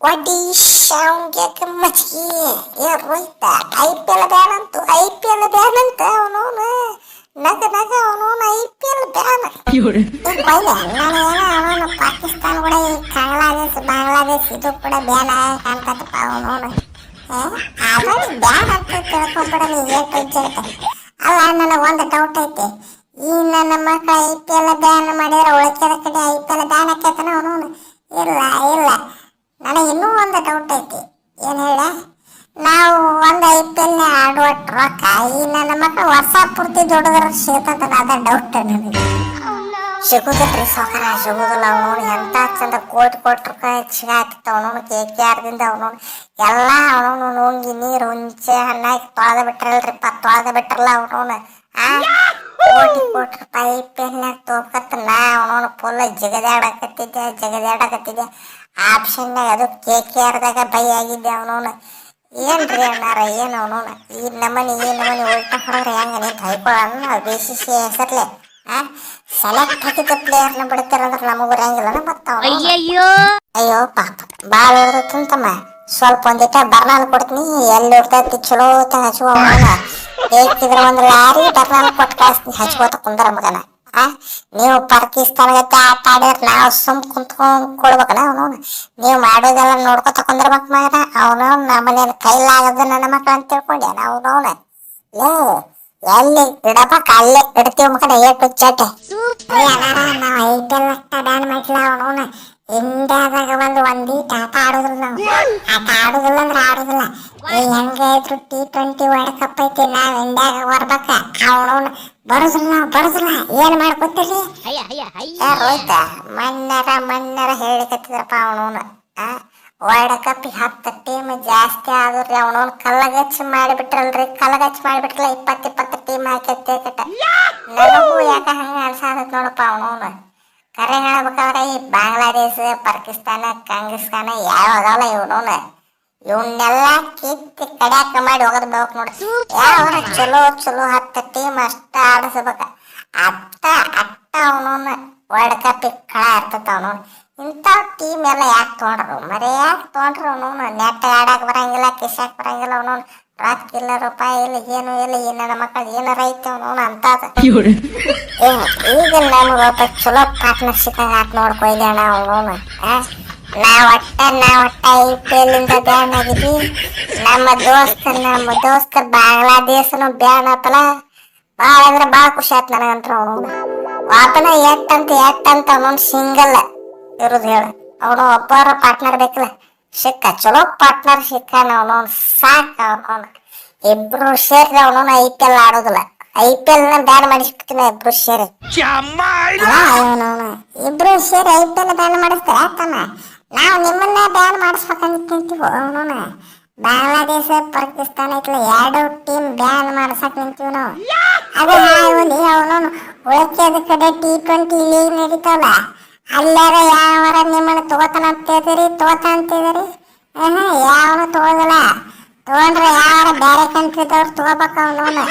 ಒಡಿ ಶಾವ್ಗೆ ಮಚ್ಕಿ ಏ Rohita I P L ban ಅಂತು ಐ ಪಿ ಎಲ್ ಬ್ಯಾನ್ ಅಂತ ಅವನವನು ನಗ ನಗ ಅವನವನು ಐ ಪಿ ಎಲ್ ಬ್ಯಾನ್ ಬೈಲೆ ನಾನು ಏನೋ ಅವನು ಪಾಕಿಸ್ತಾನ ಕೂಡ ಈ ಬಾಂಗ್ಲಾದೇಶ ಬಾಂಗ್ಲಾದೇಶ ಇದು ಕೂಡ ಬ್ಯಾನ್ ಕಾಣ್ತದಪ್ಪ ಅವನವನು ಆಲ್ರೆಡಿ ಬ್ಯಾನ್ ಅಂತ ತಿಳ್ಕೊಂಬಿಡ ನೀ ಏಟ್ ಇಜ್ಜೈತೆ ಅಲ್ಲ ನನಗೆ ಒಂದು ಡೌಟ್ ಐತಿ ಈ ನನ್ನ ಮಕ್ಕಳ ಐ ಪಿ ಎಲ್ ಬ್ಯಾನ್ ಮಾಡಿದ್ರೆ ಉಳಿಕೆದ ಕಡೆ ಐ ಪಿ ಎಲ್ ಬ್ಯಾನ್ ಆಕೈತನ ಅವನು ಇಲ್ಲ ಇಲ್ಲ ನನಗೆ ಇನ್ನೂ ಒಂದು ಡೌಟ್ ಐತಿ ಏನು ಹೇಳ ನಾವು ಒಂದು ಐ ಪಿ ಎಲ್ ಆಡುವ ರೊಕ್ಕ ಈ ನನ್ನ ಮಕ್ಕಳು ವರ್ಷ ಪೂರ್ತಿ ದೊಡ್ಡದರ ಸಿಗ್ತದ ಅದ ಡೌಟ್ ನನಗೆ. ಸಿಗುದಿಲ್ರಿ ಸೌಕರ, ಸಿಗುದಿಲ್ಲ ಅವನು ಎಂತ ಚಂದ ಕೋಟ್ ಕೋಟಿ ರೂಪಾಯಿ ಸಿಗಾತಿತ್ತು ಅವನು ಕೆ ಕೆ ಆರ್ದಿಂದ ಅವನು ಎಲ್ಲ ಅವನು ನುಂಗಿ ನೀರು ಹುಂಚೆ ಹಣ್ಣಾಗಿ ತೊಳೆದ ಬಿಟ್ರಲ್ರಿಪ್ಪ, ತೊಳೆದ ಬಿಟ್ರಲ್ಲ ಅವನು ಕೋಟಿ ಕೋಟಿ ರೂಪಾಯಿ ಪೆನ್ನಾಗ ತೋಕತ್ತ ನಾ ಅವನು ಫುಲ್ ಜಗದಾಡಕತ್ತಿದ್ದೆ ಜಗದಾಡಕತ್ತಿದ್ದೆ. ಆಪ್ಷನ್ನಾಗ ಅದು ಕೆ ಕೆ ಆರ್ದಾಗ ಬೈ ಆಗಿದ್ದೆ ಅವನು ಏನ್ರಿ ಅಣ್ಣಾರ ಏನು ಅವನು? ಈ ನಮ್ಮನಿ ಈ ನಮ್ಮನಿ ಉಲ್ಟಾ ಹೊಡೆದ್ರೆ ಹೆಂಗ ಕೈಕೊಳ್ಳೋಣ ಹೈಕೊಳ್ಳೋಣ ಬಿ ಸಿ ಸಿ ಹೆಸರ್ಲೆ ಸೆಲೆಕ್ಟ್ ಆಗಿದ್ದ ಪ್ಲೇಯರ್ನ ಬಿಡ್ತಿರಂದ್ರೆ ನಮಗೆ ಬರಂಗಿಲ್ಲ ಮತ್ತೆ ಅಯ್ಯಯ್ಯೋ! ಅಯ್ಯೋ ಪಾಪ. ಭಾಳ ಇರ್ತಂತಮ್ಮ ಸ್ವಲ್ಪ ಒಂದಿಟ ಬರ್ನಾಲ್ ಕೊಡ್ತೀನಿ. ಎಲ್ಲಿ ಇರ್ತೈತಿ ಚಲೋ ತ ಹಚ್ಚುವ ಬೇಕಿದ್ರೆ ಒಂದು ಲಾರಿ ಬರ್ನಾಲ್ ಕೊಟ್ಟು ಕಳಿಸ್ತೀನಿ. ಹಚ್ಕೋತ ಕುಂದರ ಮಗನ. ನೀವು ಪಾಕಿಸ್ತಾನಗತ್ತೆ ಆಟ ಆಡಿದ್ರೆ ನಾವು ಸುಮ್ ಕುಂತ್ಕೊಂಡ್ ಕೊಡ್ಬೇಕನ ಅವನು ನೀವು ಮಾಡೋದೆಲ್ಲ ನೋಡ್ಕೊತ ಕುಂದಿರ್ಬೇಕು ಮಗನ ಅವನು ನಮ್ಮನೇನು ಕೈಲಾಗದ ನನ್ನ ಮಕ್ಳು ಅಂತ ತಿಳ್ಕೊಂಡೆ ಅವನವನ ಲೇ ಎಲ್ಲಿ ಇಡಬೇಕು ಅಲ್ಲೇ ಇಡ್ತೀವಿ ಮಗನ ಏಟು ಚಟೆ ಅಯ್ಯ ಅಣ್ಣಾರ, ನಾವ್ ಐ ಪಿ ಎಲ್ ಅಷ್ಟ ಬ್ಯಾನ್ ಮಾಡಿಲ್ಲ ಅವನವನ ಇಂಡಿಯಾದಾಗ ಒಂದು ಒಂದೀಟ್ ಆಟ ಆಡುದಿಲ್ಲ ನಾವು. ಆಟ ಆಡುದಿಲ್ಲ ಅಂದ್ರೆ ಆಡುದಿಲ್ಲ. ಈ ಹೆಂಗ ಇದ್ರು ಟಿ ಟ್ವೆಂಟಿ ವರ್ಲ್ಡ್ ಕಪ್ ಐತಿ ನಾವ್ ಇಂಡಿಯಾಗ ಬರ್ಬೇಕ ಅವನವನ ಬರುದಿಲ್ಲ ನಾವು ಬರುದಿಲ್ಲ. ಏನ್ ಮಾಡ್ಕೊತೀರಿ? ಅಯ್ಯ ಅಯ್ಯ ಅಯ್ಯ. ಏ ರೋಹಿತ ಮನ್ನರ ಮನ್ನರ ಹೇಳಿಕತ್ತಿದ್ರಪ್ಪ ಅವನವನ ವರ್ಲ್ಡ್ ಕಪ್ ಹತ್ತು ಟೀಮ್ ಜಾಸ್ತಿ ಆದ್ರಿ ಅವನೊಂದು ಕಲ್ಲಗಚ್ಚಿ ಮಾಡಿಬಿಟ್ರಲ್ರಿ. ಕಲ್ಲಗಚ್ ಮಾಡಿಬಿಟ್ರಲ್ಲ ಇಪ್ಪತ್ತು ಇಪ್ಪತ್ತು ಟೀಮ್ ಹಾಕೈತೆ ಕಟ್ಟ ನನಗೂ ಯಾಕೆ ಹಂಗೆ ಅನ್ಸಾದತ್ ನೋಡಪ್ಪ ಅವನವನು. ಕರೆ ಹೇಳ್ಬೇಕಾದ್ರೆ ಈ ಬಾಂಗ್ಲಾದೇಶ, ಪಾಕಿಸ್ತಾನ ಕಾಂಗಿಸ್ತಾನ ಯಾವ ಅದಾವಲ್ಲ ಇವನವನ. ಇವನ್ನೆಲ್ಲ ಕಿತ್ತಿ ಕಡ್ಯಾಕ ಮಾಡಿ ಹೋಗದ್ಬೇಕು ನೋಡಿ ಯಾವ ಚಲೋ ಚಲೋ ಹತ್ತು ಟೀಮ್ ಅಷ್ಟ ಆಡಿಸ್ಬೇಕ. ಅತ್ತ ಅಟ್ಟ ಅವನವನ ವರ್ಲ್ಡ್ ಕಪ್ ಕಳ ಇರ್ತತ ಅವನು ಇಂಥ ಟೀಮ್ ಎಲ್ಲ ಯಾಕೆ ತೊಗೊಂಡ್ರು? ಮರೆ ಯಾಕೆ ತೊಗೊಂಡ್ರು ಅವನು ನೆಟ್ ಆಡಕ್ಕೆ ಬರಂಗಿಲ್ಲ ಕಿಸಾಕ್ ಬರಂಗಿಲ್ಲ ಅವನು ರೊಕ್ಕ ಇಲ್ಲ ರೂಪಾಯಿ ಇಲ್ಲ ಏನು ಇಲ್ಲ ಈ ನನ್ನ ಮಕ್ಕಳು ಏನಾರ ಐತೆ ಅವನು ಅಂತದ ಈಗ ನಮ್ಗೆ ಒಬ್ಬ ಚಲೋ ಪಾರ್ಟ್ನರ್ಶಿಪ್ ಆಟ ನೋಡ್ಕೊಯ್ದೆ ಅಣ್ಣ ಅವನು ನಾವ್ ಒಟ್ಟ ನಾವ್ ಒಟ್ಟ ಐ ಪಿ ಎಲ್ ಇಂದ ಬ್ಯಾನ್ ಆಗಿದ್ವಿ. ನಮ್ಮ ದೋಸ್ತ ನಮ್ಮ ದೋಸ್ತ ಬಾಂಗ್ಲಾದೇಶನು ಬ್ಯಾನ್ ಆತಲ್ಲ ಭಾಳ ಅಂದ್ರೆ ಭಾಳ ಖುಷಿ ಆಯ್ತು ನನಗಂತ್ರ ಅವನು ಆತನ ಎಟ್ ಅಂತ ಎಟ್ ಅಂತ ಅವನೊಂದು ಸಿಂಗಲ್ ಇರೋದು ಹೇಳ. ಅವನು ಒಬ್ಬರ ಪಾರ್ಟ್ನರ್ ಬೇಕಲ್ಲ. ಸಿಕ್ಕ, ಚಲೋ ಪಾರ್ಟ್ನರ್ ಸಿಕ್ಕಾನ ಅವನು ಸಾಕ ಅವನು ಇಬ್ರು ಸೇರಿ ಅವನು ಐ ಪಿ ಎಲ್ ಆಡೋದಿಲ್ಲ. ಐ ಪಿ ಎಲ್ನ ಬ್ಯಾನ್ ಮಾಡಿಸ್ಬಿಡ್ತೀನಿ ಇಬ್ರು ಸೇರಿ. ಇಬ್ರು ಸೇರಿ ಐ ಪಿ ಎಲ್ ಬ್ಯಾನ್ ಮಾಡಿಸ್ತಾರೆ ಯಾಕಮ್ಮ ನಾವು ನಿಮ್ಮನ್ನ ಬ್ಯಾನ್ ಮಾಡಿಸ್ಬೇಕಂತೀವಿ ಅವನು ಬಾಂಗ್ಲಾದೇಶ, ಪಾಕಿಸ್ತಾನ ಇಟ್ಲ ಎರಡು ಟೀಮ್ ಬ್ಯಾನ್ ಮಾಡ್ಸಕ್ ನಿಂತೀವಿ ನಾವು. ಅದು ಅವನು ಅವನವನು ಉಳಿಕೆದ ಕಡೆ ಟಿ ಟ್ವೆಂಟಿ ಲೀಗ್ ನಡೀತಾವಲ್ಲ. ಅಲ್ಲಾರ ಯಾವ ನಿಮ್ಮನ್ನು ತೋತನ ಅಂತಿದ್ರಿ ತೋತ ಅಂತಿದ್ರಿ ಯಾವನು ತೋದಿಲ್ಲ ತಗೊಂಡ್ರೆ ಯಾರ ಬೇರೆ ಕಂಟ್ರಿದವ್ರು ತಗೋಬೇಕು ಅವನು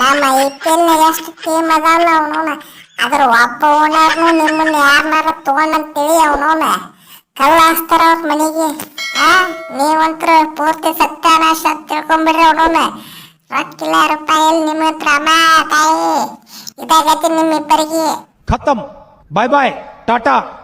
ನಮ್ಮ ಐ ಪಿ ಎಲ್ ಎಷ್ಟು ಟೀಮ್ ಅದಾವಲ್ಲ ಅವನು ಅದ್ರ ಒಬ್ಬ ಓನರ್ನು ನಿಮ್ಮನ್ನ ಯಾರನ್ನಾರ ತಗೊಂಡಂತೇಳಿ ಅವನು ಕಲ್ಲಾಸ್ತಾರ ಅವ್ರ ಮನೆಗೆ ಆ ನೀವಂತರು ಪೂರ್ತಿ ಸತ್ತಾನಾಶ ಅಂತ ತಿಳ್ಕೊಂಬಿಡ್ರಿ ಅವನು ರೊಕ್ಕಿಲ್ಲ ರೂಪಾಯಿ ನಿಮ್ಮತ್ರ ಅಮ್ಮ ತಾಯಿ ಇದಾಗೈತಿ ನಿಮ್ಮ ಖತಮ್ Bye bye. Tata.